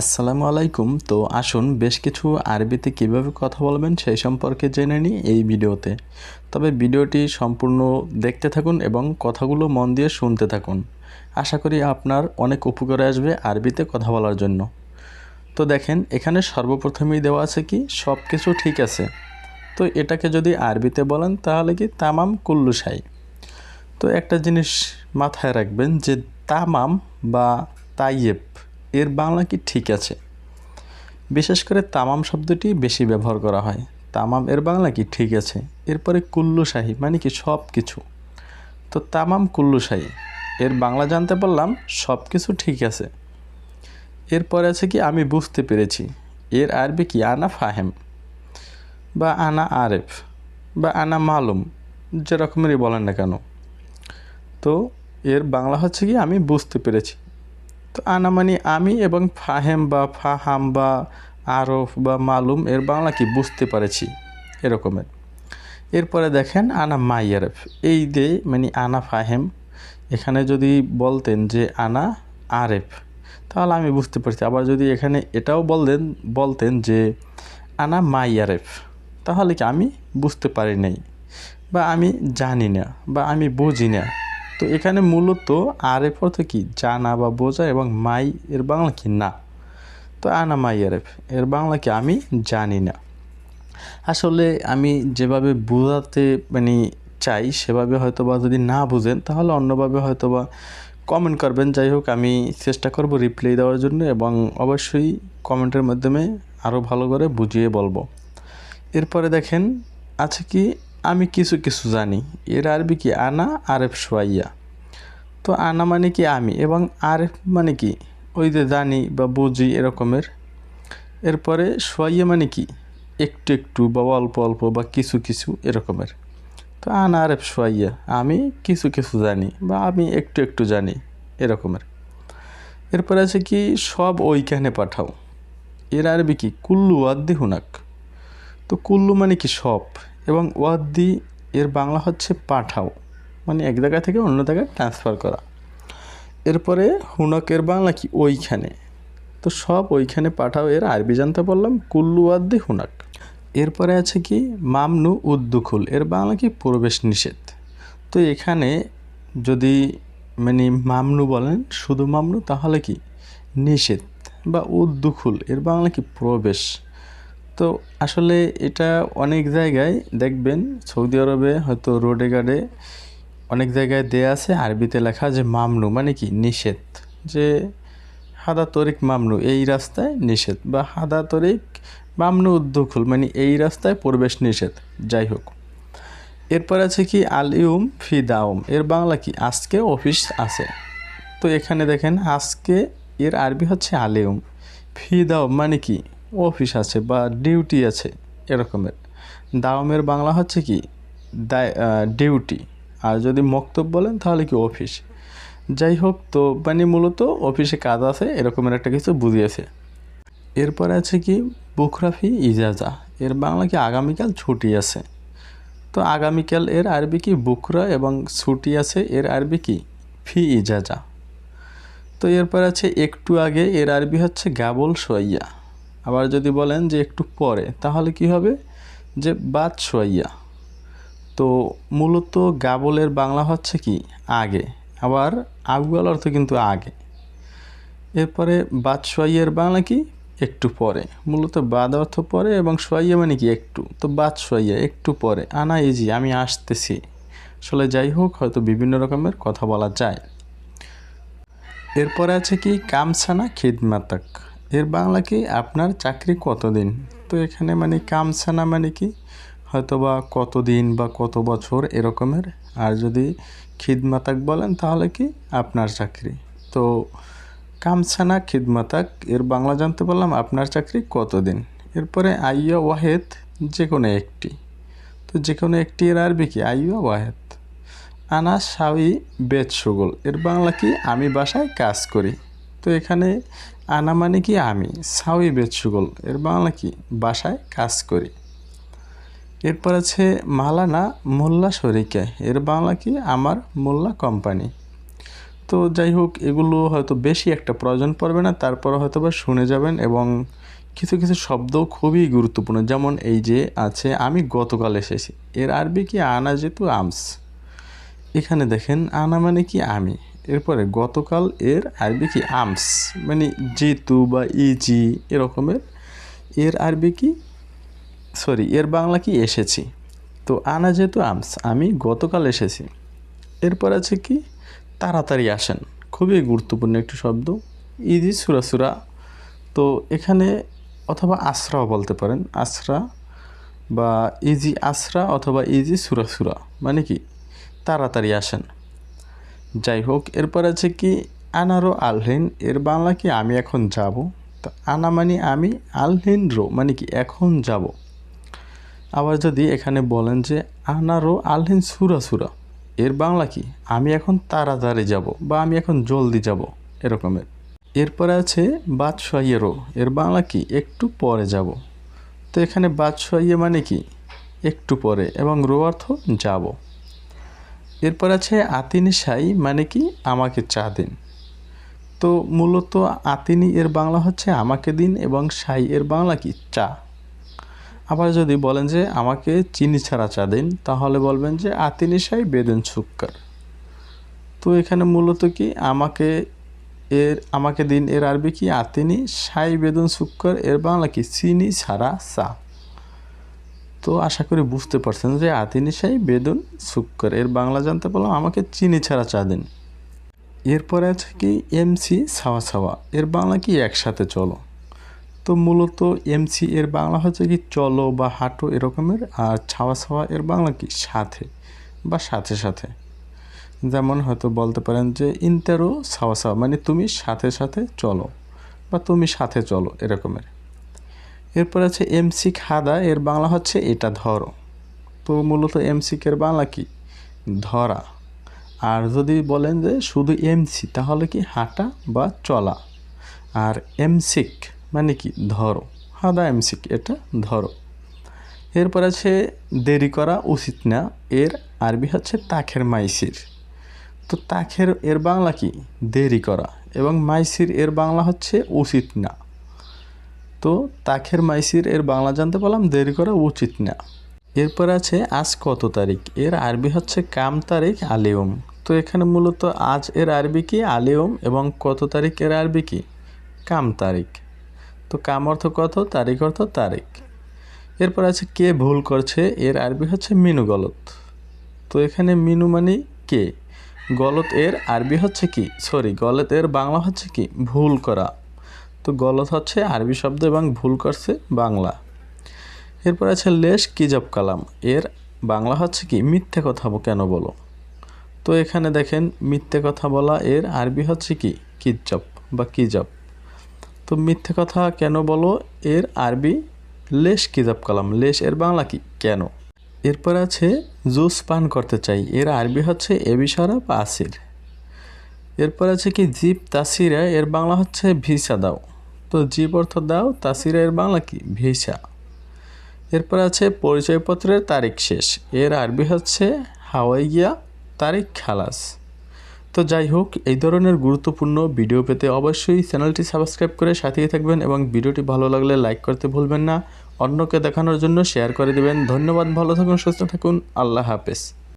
আসসালামু আলাইকুম। তো আসুন বেশ কিছু আরবিতে কীভাবে কথা বলবেন সেই সম্পর্কে জেনে নিই এই ভিডিওতে। তবে ভিডিওটি সম্পূর্ণ দেখতে থাকুন এবং কথাগুলো মন দিয়ে শুনতে থাকুন। আশা করি আপনার অনেক উপকারে আসবে আরবিতে কথা বলার জন্য। তো দেখেন, এখানে সর্বপ্রথমেই দেওয়া আছে কি সব কিছু ঠিক আছে। তো এটাকে যদি আরবিতে বলেন তাহলে কি তামাম কুল্লুসাই তো একটা জিনিস মাথায় রাখবেন যে তামাম বা তাইয়েব এর বাংলা কি ঠিক আছে? বিশেষ করে তামাম শব্দটি বেশি ব্যবহার করা হয়। তামাম এর বাংলা কি ঠিক আছে? এরপরে কুল্লু শাহী মানে কি সব কিছু তো তামাম কুল্লু শাহী এর বাংলা জানতে পারলাম সব কিছু ঠিক আছে। এরপরে আছে কি, আমি বুঝতে পেরেছি। এর আরবি কি, আনা ফাহেম, বা আনা আরেফ, বা আনা মালুম যেরকমেরই বলেন না কেন। তো এর বাংলা হচ্ছে কি, আমি বুঝতে পেরেছি। তো আনা মানে আমি এবং ফাহেম বা ফাহাম বা আরফ বা মালুম এর বাংলা কি বুঝতে পারেছি? এরকমের। এরপরে দেখেন আনা মাইয়ারেফ। এই দে মানে আনা ফাহেম, এখানে যদি বলতেন যে আনা আরেফ, তাহলে আমি বুঝতে পারছি। আবার যদি এখানে এটাও বলতেন বলতেন যে আনা মাই মাইয়ারেফ, তাহলে কি আমি বুঝতে পারি নাই? বা আমি জানি না, বা আমি বুঝি না? তো এখানে মূলত আরেফ অর্থ কি? জানা বা বোঝা এবং মাই এর বাংলা কি? না। তো আনা মাই আর এফ, এর বাংলা কি আমি জানি না। আসলে আমি যেভাবে বোঝাতে মানে চাই, সেভাবে হয়তো বা যদি না বুঝেন, তাহলে অন্যভাবে হয়তো বা কমেন্ট করবেন। যাই হোক, আমি চেষ্টা করব রিপ্লাই দেওয়ার জন্য এবং অবশ্যই কমেন্টের মাধ্যমে আরও ভালো করে বুঝিয়ে বলব। এরপরে দেখেন, আছে কি? আমি কিছু কিছু জানি। এর আরবি কি আনা আরেফ সোয়াইয়া। তো আনা মানে কি আমি এবং আরেফ মানে কি? ওই যে জানি বা বুঝি এরকমের। এরপরে সোয়াইয়া মানে কি? একটু একটু বা অল্প অল্প বা কিছু কিছু এরকমের। তো আনা আরেফ সোয়াইয়া। আমি কিছু কিছু জানি বা আমি একটু একটু জানি এরকমের। এরপরে আছে কি, সব ওইখানে পাঠাও। এর আরবি কি? কুল্লু আদ্দি হুনাক তো কুল্লু মানে কি সব? এবং ওয়াদ্দি, এর বাংলা হচ্ছে পাঠাও। মানে এক জায়গা থেকে অন্য জায়গায় ট্রান্সফার করা। এরপরে হুনকের বাংলা কি? ওইখানে। তো সব ওইখানে পাঠাও, এর আরবি জানতে পারলাম, কুল্লু ওয়াদ্দি, হুনাক। এরপরে আছে কি? মামনু উদ্দুখুল, এর বাংলা কি? প্রবেশ নিষেধ। তো এখানে যদি মানে মামনু বলেন, শুধু মামনু, তাহলে কি? নিষেধ বা উদ্দুখুল, এর বাংলা কি? প্রবেশ। তো আসলে এটা অনেক জায়গায় দেখবেন, সৌদি আরবে হয়তো রোডে গার্ডে অনেক জায়গায় দেয়া আছে, আরবিতে লেখা যে মামনু মানে কি নিষেধ, যে হাদা তরিক মামনু, এই রাস্তায় নিষেধ বা হাদা তরিক মামনু উদ্দুখুল মানে এই রাস্তায় প্রবেশ নিষেধ, যাই হোক। এরপর আছে কি আল ইউম ফি দাউম এর বাংলা কি আজকে অফিস আছে। তো এখানে দেখেন আজকে এর আরবি হচ্ছে আলিউম ফি দাউম মানে কি অফিস আছে বা ডিউটি আছে এরকমের। দাওমের বাংলা হচ্ছে কি? ডিউটি। আর যদি মক্তব বলেন তাহলে কি অফিস? যাই হোক, তো মানে মূলত অফিসে কাজ আছে, এরকমের একটা কিছু বুঝিয়েছে। এরপরে আছে কি? বুখরাফি ইজাজা। এর বাংলা কি আগামীকাল ছুটি আছে? তো আগামীকাল এর আরবি কি বুকরা এবং ছুটি আছে, এর আরবি কি? ফি ইজাজা। তো এরপর আছে একটু আগে, এর আরবি হচ্ছে গাবল সোয়াইয়া। আবার যদি বলেন যে একটু পরে, তাহলে কি হবে? যে বাদ সোয়াইয়া তো মূলত গাবলের বাংলা হচ্ছে কি? আগে। আবার আগুয়াল অর্থ কিন্তু আগে। এরপরে বাদ সোয়াইয়ের বাংলা কি? একটু পরে। মূলত বাদ অর্থ পরে এবং সোয়াইয়া মানে কি? একটু। তো বাদ সোয়াইয়া একটু পরে। আনা ইজি, আমি আসতেছি। আসলে যাই হোক, হয়তো বিভিন্ন রকমের কথা বলা যায়। এরপরে আছে কি? কামসানা খিদমাতাক। এর বাংলা কি? আপনার চাকরি কতদিন? তো এখানে মানে কামসানা মানে কি? হয়তো বা কতদিন বা কত বছর এরকমের? আর যদি খিদমাতাক বলেন তাহলে কি? আপনার চাকরি। তো কামসানা খিদমাতাক, এর বাংলা জানতে পারলাম আপনার চাকরি কতদিন? এরপরে আইয়া ওয়াহেদ যে কোনো একটি। তো যে কোনো একটি এর আরবি কি? আইয়া ওয়াহেদ। আনা সাউই বেদ সুগল এর বাংলা কি? আমি বাসায় কাজ করি। তো এখানে আনা মানে কি আমি? সাউই বেদ সুগল এর বাংলা কি? বাসায় কাজ করি। এরপর আছে মালানা মোল্লা শরিকে। এর বাংলা কি? আমার মোল্লা কোম্পানি। তো যাই হোক, এগুলো হয়তো বেশি একটা প্রয়োজন পড়বে না তারপর হয়তো বা শুনে যাবেন এবং কিছু কিছু শব্দ খুবই গুরুত্বপূর্ণ। যেমন এই যে আছে, আমি গতকাল এসেছি। এর আরবি কি? আনা যেহেতু আমস। এখানে দেখেন, আনা মানে কি? আমি। এরপরে গতকাল এর আরবি কি? আমস। মানে জিতু বা ইজি এরকমের। এর আরবি কি? সরি, এর বাংলা কি? এসেছি। তো আনা যেহেতু আমস, আমি গতকাল এসেছি। এরপর আছে কি? তাড়াতাড়ি আসেন। খুবই গুরুত্বপূর্ণ একটি শব্দ। ইজি সুরা সুরা। তো এখানে অথবা আশ্রাও বলতে পারেন। আশ্রা বা ইজি আশ্রা অথবা ইজি সুরা সুরা। মানে কি? তাড়াতাড়ি আসেন। যাই হোক এরপর আছে কি আনারো আলহিন এর বাংলা কি, আমি এখন যাব। তো আনা মানে আমি আলহিন রো মানে কি, এখন যাব। আবার যদি এখানে বলেন যে আনারো আলহিন সুরা সুরা, এর বাংলা কি, আমি এখন তাড়াতাড়ি যাব বা আমি এখন জলদি যাব, এরকমের। এরপরে আছে বাদশাইয়েরও এর বাংলা কি, একটু পরে যাব। তো এখানে বাদশাইয়ে মানে কি, একটু পরে, এবং রো অর্থ যাব। এরপর আছে আতিনি সাই মানে কি? আমাকে চা দিন। তো মূলত আতিনি এর বাংলা হচ্ছে আমাকে দিন এবং সাই এর বাংলা কি? চা। আবার যদি বলেন যে আমাকে চিনি ছাড়া চা দিন, তাহলে বলবেন যে আতিনি সাই বেদেন সুক্কার তো এখানে মূলত কি? আমাকে এর, আমাকে দিন এর আরবি কি? আতিনি সাই বেদন সুক্কর এর বাংলা কি? চিনি ছাড়া চা। তো আশা করি বুঝতে পারছেন যে আতিনি সাই বেদন সুক্কর। এর বাংলা জানতে পারলাম আমাকে চিনি ছাড়া চা দিন। এরপরে আছে কি এমসি ছাওয়া ছাওয়া। এর বাংলা কি একসাথে চলো? তো মূলত এমসি এর বাংলা হচ্ছে কি চলো বা হাঁটো এরকমের, আর ছাওয়া ছাওয়া এর বাংলা কি সাথে বা সাথে সাথে। যেমন হয়তো বলতে পারেন যে ইন্টারও ছাওয়া ছাওয়া মানে তুমি সাথে সাথে চলো বা তুমি সাথে চলো এরকমের। এরপর আছে এমসি খাদা এর বাংলা হচ্ছে এটা ধরো। তো মূলত এমসিকের বাংলা কি? ধরা। আর যদি বলেন যে শুধু এমসি তাহলে কি হাঁটা বা চলা? আর এমসিক মানে কি? ধরো। হাদা এমসিক এটা ধরো। এরপর আছে দেরি করা উচিত না, এর আরবি হচ্ছে তাখের মাইসির। তো তাখের এর বাংলা কি? দেরি করা। এবং মাইসির এর বাংলা হচ্ছে উচিত না। তো তাখের মাইসির এর বাংলা জানতে পারলাম, দেরি করা উচিত না। এরপর আছে, আজ কত তারিখ? এর আরবি হচ্ছে কাম তারিখ আলিয়ম। তো এখানে মূলত আজ এর আরবি কি? আলিয়ম। এবং কত তারিখ এর আরবি কি? কাম তারিখ। তো কাম অর্থ কত? তারিখ অর্থ তারিখ। এরপর আছে, কে ভুল করছে? এর আরবি হচ্ছে মিনু গলত। তো এখানে মিনু মানে কে? গলত এর আরবি হচ্ছে কি? সরি, গলত এর বাংলা হচ্ছে কি? ভুল করা। তো গলত হচ্ছে আরবি শব্দ এবং ভুল করছে বাংলা। এরপর আছে লেশ কিজব কালাম। এর বাংলা হচ্ছে কি, মিথ্যে কথা কেন বলো? তো এখানে দেখেন, মিথ্যে কথা বলা, এর আরবি হচ্ছে কি কিজব বা কিজব তো মিথ্যে কথা কেন বলো? এর আরবি লেশ কিজব কালাম। লেশ এর বাংলা কি, কেন? এরপর আছে জুস পান করতে চাই। এর আরবি হচ্ছে এবিসারা বা আসির। এরপর আছে কি, জিপ তাসিরা। এর বাংলা হচ্ছে ভিসা দাও। তো জিপ অর্থ দাও তাসিরা এর বাংলা কি? ভিসা। এরপর আছে পরিচয়পত্রের তারিখ শেষ। এর আরবি হচ্ছে হাওয়াই গিয়া, তারিখ খালাস। তো যাই হোক, এই ধরনের গুরুত্বপূর্ণ ভিডিও পেতে অবশ্যই চ্যানেলটি সাবস্ক্রাইব করে সাথেই থাকবেন এবং ভিডিওটি ভালো লাগলে লাইক করতে ভুলবেন না। অন্যকে দেখানোর জন্য শেয়ার করে দেবেন। ধন্যবাদ, ভালো থাকুন, সুস্থ থাকুন। আল্লাহ হাফেজ।